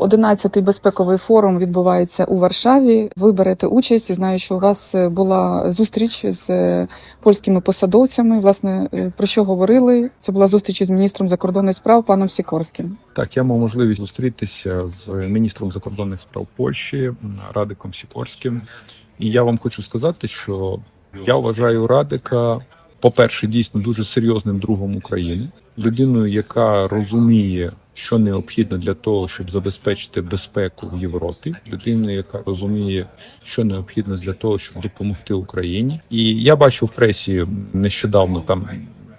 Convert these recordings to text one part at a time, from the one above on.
11-й безпековий форум відбувається у Варшаві. Ви берете участь і знаю, що у вас е, була зустріч з е, польськими посадовцями. Власне, е, про що говорили? Це була зустріч із міністром закордонних справ паном Сікорським. Так, я мав можливість зустрітися з міністром закордонних справ Польщі Радиком Сікорським. І я вам хочу сказати, що я вважаю Радика, по-перше, дійсно дуже серйозним другом України, людиною, яка розуміє, що необхідно для того, щоб забезпечити безпеку в Європі, людиною, яка розуміє, що необхідно для того, щоб допомогти Україні. І я бачив в пресі нещодавно там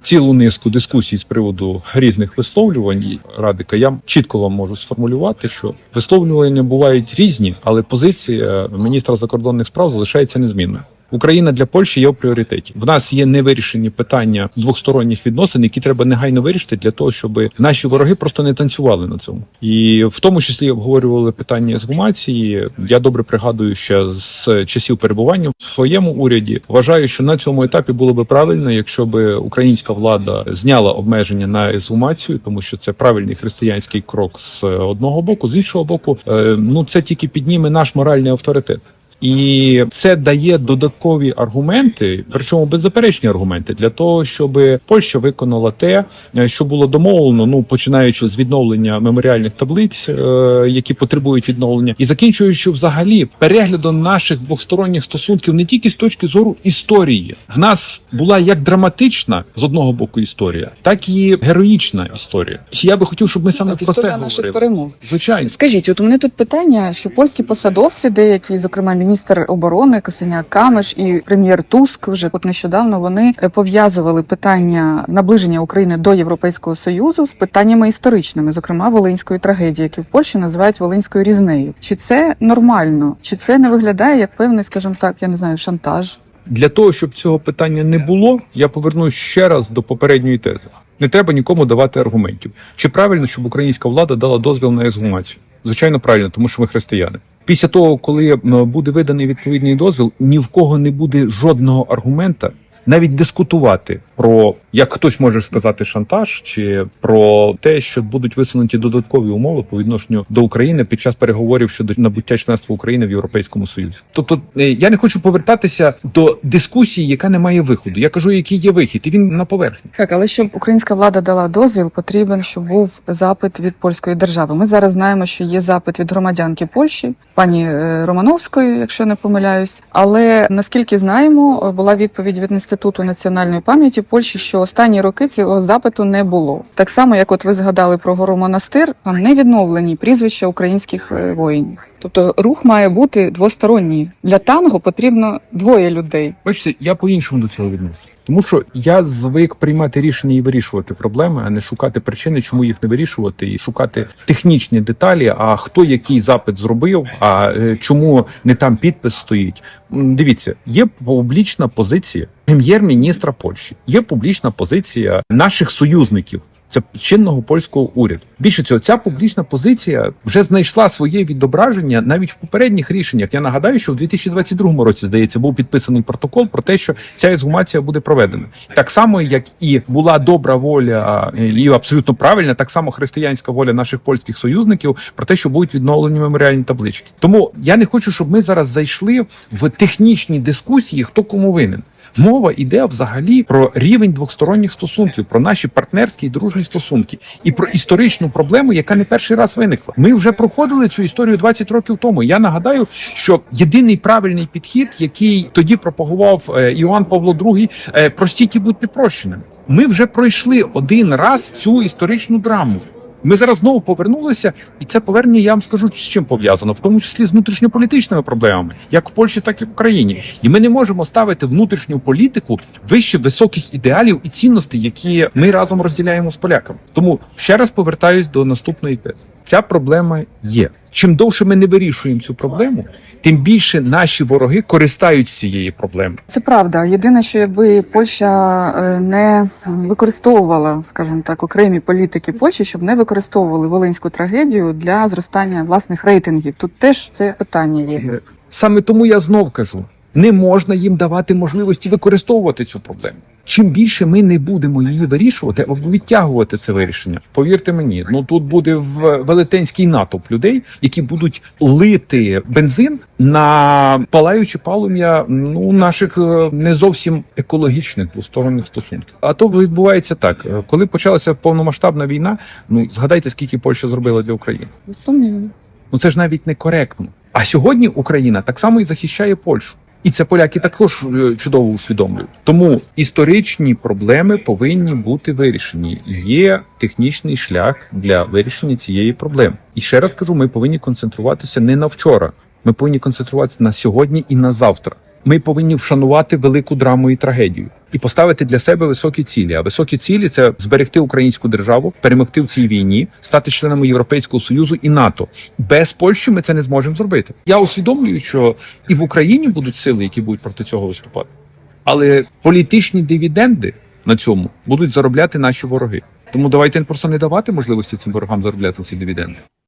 цілу низку дискусій з приводу різних висловлювань радика. Я чітко вам можу сформулювати, що висловлювання бувають різні, але позиція міністра закордонних справ залишається незмінною. Україна для Польщі є в пріоритеті. В нас є невирішені питання двосторонніх відносин, які треба негайно вирішити для того, щоб наші вороги просто не танцювали на цьому, і в тому числі обговорювали питання ексгумації. Я добре пригадую ще з часів перебування в своєму уряді. Вважаю, що на цьому етапі було би правильно, якщо би українська влада зняла обмеження на ексгумацію, тому що це правильний християнський крок з одного боку, з іншого боку, е, ну це тільки підніме наш моральний авторитет. І це дає додаткові аргументи, причому беззаперечні аргументи для того, щоб Польща виконала те, е, що було домовлено. Ну починаючи з відновлення меморіальних таблиць, е, які потребують відновлення, і закінчуючи взагалі переглядом наших двосторонніх стосунків не тільки з точки зору історії. В нас була як драматична з одного боку історія, так і героїчна історія. Я би хотів, щоб ми саме Так, про це говорили. перемог. Звичайно. Скажіть, от у мене тут питання, що польські посадовці, деякі, зокрема міністр оборони Косиняк Камеш і прем'єр Туск, вже от нещодавно вони е, пов'язували питання наближення України до Європейського союзу з питаннями історичними, зокрема волинської трагедії, які в Польщі називають волинською різнею. Чи це нормально? Чи це не виглядає як певний, скажімо так, я не знаю, шантаж? Для того, щоб цього питання не було, я повернусь ще раз до попередньої тези. Не треба нікому давати аргументів. Чи правильно, щоб українська влада дала дозвіл на ексгумацію? Звичайно, правильно, тому що ми християни. Після того, коли буде виданий відповідний дозвіл, ні в кого не буде жодного аргумента навіть дискутувати про як хтось може сказати шантаж, чи про те, що будуть висунуті додаткові умови по відношенню до України під час переговорів щодо набуття членства України в Європейському Союзі. Тобто е, я не хочу повертатися до дискусії, яка не має виходу. Я кажу, який є вихід, і він на поверхні. Так, але щоб українська влада дала дозвіл, потрібен, щоб був запит від польської держави. Ми зараз знаємо, що є запит від громадянки Польщі, пані е, Романовської, якщо не помиляюсь. Але наскільки знаємо, була відповідь від інституту національної пам'яті Польщі, що останні роки цього запиту не було. Так само, як от ви згадали про гору монастир, там не відновлені прізвища українських е, воїнів. Тобто рух має бути двосторонній. Для танго потрібно двоє людей. Бачите, я по-іншому до цього відносився. Тому що я звик приймати рішення і вирішувати проблеми, а не шукати причини, чому їх не вирішувати, і шукати технічні деталі. А хто який запит зробив, а е, чому не там підпис стоїть. Дивіться, є публічна позиція прем'єр-міністра Польщі, є публічна позиція наших союзників. Це чинного польського уряду. Більше цього, ця публічна позиція вже знайшла своє відображення навіть в попередніх рішеннях. Я нагадаю, що в 2022 році здається був підписаний протокол про те, що ця ексгумація буде проведена. Так само, як і була добра воля і абсолютно правильна, так само християнська воля наших польських союзників про те, що будуть відновлені меморіальні таблички. Тому я не хочу, щоб ми зараз зайшли в технічні дискусії, хто кому винен. Мова йде взагалі про рівень двосторонніх стосунків, про наші партнерські і дружні стосунки, і про історичну проблему, яка не перший раз виникла. Ми вже проходили цю історію 20 років тому. Я нагадаю, що єдиний правильний підхід, який тоді пропагував е, Іоанн Павло II, е, простіть і будьте прощеними. Ми вже пройшли один раз цю історичну драму. Ми зараз знову повернулися, і це повернення, я вам скажу, з чим пов'язано, в тому числі з внутрішньополітичними проблемами, як в Польщі, так і в Україні. І ми не можемо ставити внутрішню політику вище високих ідеалів і цінностей, які ми разом розділяємо з поляками. Тому ще раз повертаюсь до наступної тези. Ця проблема є. Чим довше ми не вирішуємо цю проблему, тим більше наші вороги користаються цієї проблеми. Це правда. Єдине, що якби Польща е, не використовувала, скажімо так, окремі політики Польщі, щоб не використовували волинську трагедію для зростання власних рейтингів. Тут теж це питання є. Саме тому я знов кажу: не можна їм давати можливості використовувати цю проблему. Чим більше ми не будемо її вирішувати або відтягувати це вирішення, повірте мені, ну тут буде в велетенський натовп людей, які будуть лити бензин на палаюче полум'я ну наших е, не зовсім екологічних двосторонніх стосунків. А то відбувається так, е, коли почалася повномасштабна війна. Ну згадайте, скільки Польща зробила для України. Без. Ну це ж навіть не коректно. А сьогодні Україна так само і захищає Польщу. І це поляки також е, чудово усвідомлюють. Тому історичні проблеми повинні бути вирішені. Є технічний шлях для вирішення цієї проблеми. І ще раз кажу: ми повинні концентруватися не на вчора. Ми повинні концентруватися на сьогодні і на завтра. Ми повинні вшанувати велику драму і трагедію і поставити для себе високі цілі. А високі цілі це зберегти українську державу, перемогти в цій війні, стати членами Європейського союзу і НАТО. Без Польщі ми це не зможемо зробити. Я усвідомлюю, що і в Україні будуть сили, які будуть проти цього виступати, але політичні дивіденди на цьому будуть заробляти наші вороги. Тому давайте просто не давати можливості цим ворогам заробляти ці дивіденди.